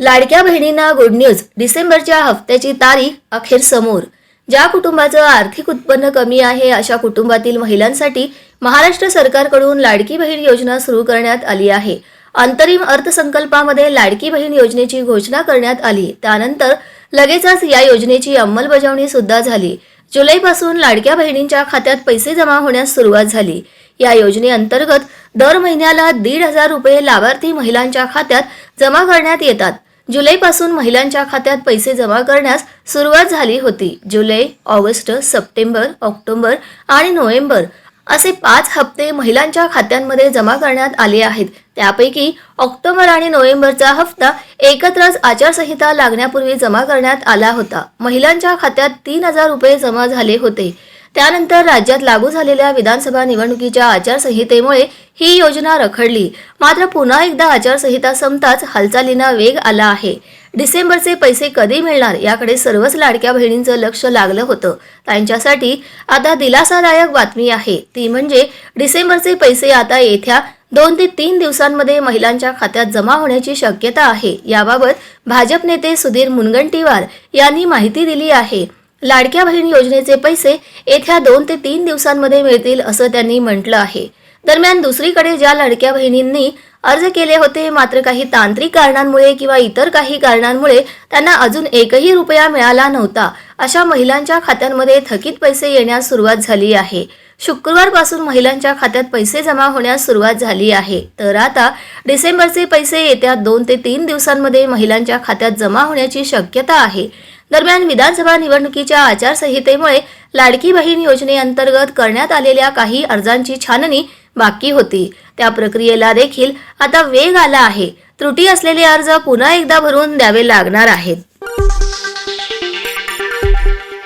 लाडक्या बहिणींना good news डिसेंबरच्या हप्त्याची तारीख अखेर समोर. ज्या कुटुंबाचं आर्थिक उत्पन्न कमी आहे अशा कुटुंबातील महिलांसाठी महाराष्ट्र सरकारकडून लाडकी बहीण योजना सुरू करण्यात आली आहे. अंतरिम अर्थसंकल्पामध्ये लाडकी बहीण योजनेची घोषणा करण्यात आली. त्यानंतर लगेचच या योजनेची अंमलबजावणी सुद्धा झाली. जुलैपासून लाडक्या बहिणींच्या खात्यात पैसे जमा होण्यास सुरुवात झाली. या योजनेअंतर्गत दर महिन्याला दीड हजार रुपये लाभार्थी महिलांच्या खात्यात जमा करण्यात येतात. जुलैपासून महिलांच्या खात्यात पैसे जमा करण्यास सुरुवात झाली होती. जुलै ऑगस्ट सप्टेंबर ऑक्टोबर आणि नोव्हेंबर असे पाच हप्ते महिलांच्या खात्यांमध्ये जमा करण्यात आले आहेत. त्यापैकी ऑक्टोबर आणि नोव्हेंबरचा हप्ता एकत्रच आचारसंहिता लागण्यापूर्वी जमा करण्यात आला होता. महिलांच्या खात्यात तीन हजार रुपये जमा झाले होते. त्यानंतर राज्यात लागू झालेल्या विधानसभा निवडणुकीच्या आचारसंहितेमुळे ही योजना रखडली. मात्र पुन्हा एकदा आचारसंहिता संपताच हालचालींना वेग आला आहे. डिसेंबरचे पैसे कधी मिळणार याकडे सर्वच लाडक्या बहिणींचं लक्ष लागलं होतं. त्यांच्यासाठी आता दिलासादायक बातमी आहे. ती म्हणजे डिसेंबरचे पैसे आता येत्या दोन ते तीन दिवसांमध्ये महिलांच्या खात्यात जमा होण्याची शक्यता आहे. याबाबत भाजप नेते सुधीर मुनगंटीवार यांनी माहिती दिली आहे. लाडक्या बहीण योजनेचे पैसे येत्या दोन ते तीन दिवसांमध्ये मिळतील असं त्यांनी म्हटलं आहे. दरम्यान दुसरीकडे ज्या लाडक्या बहिणींनी अर्ज केले होते मात्र काही तांत्रिक कारणांमुळे किंवा इतर काही कारणांमुळे त्यांना अजून एकही रुपया मिळाला नव्हता. अशा महिलांच्या खात्यांमध्ये थकीत पैसे येण्यास सुरुवात झाली आहे. शुक्रवारपासून महिलांच्या खात्यात पैसे जमा होण्यास सुरुवात झाली आहे. तर आता डिसेंबरचे पैसे येत्या दोन ते तीन दिवसांमध्ये महिलांच्या खात्यात जमा होण्याची शक्यता आहे. दरम्यान विधानसभा निवडणुकीच्या आचारसंहितेमुळे लाडकी बहीण योजनेअंतर्गत करण्यात आलेल्या काही अर्जांची छाननी बाकी होती. त्या प्रक्रियेला देखील आता वेग आला आहे. त्रुटी असलेले अर्ज पुन्हा एकदा भरून द्यावे लागणार आहेत.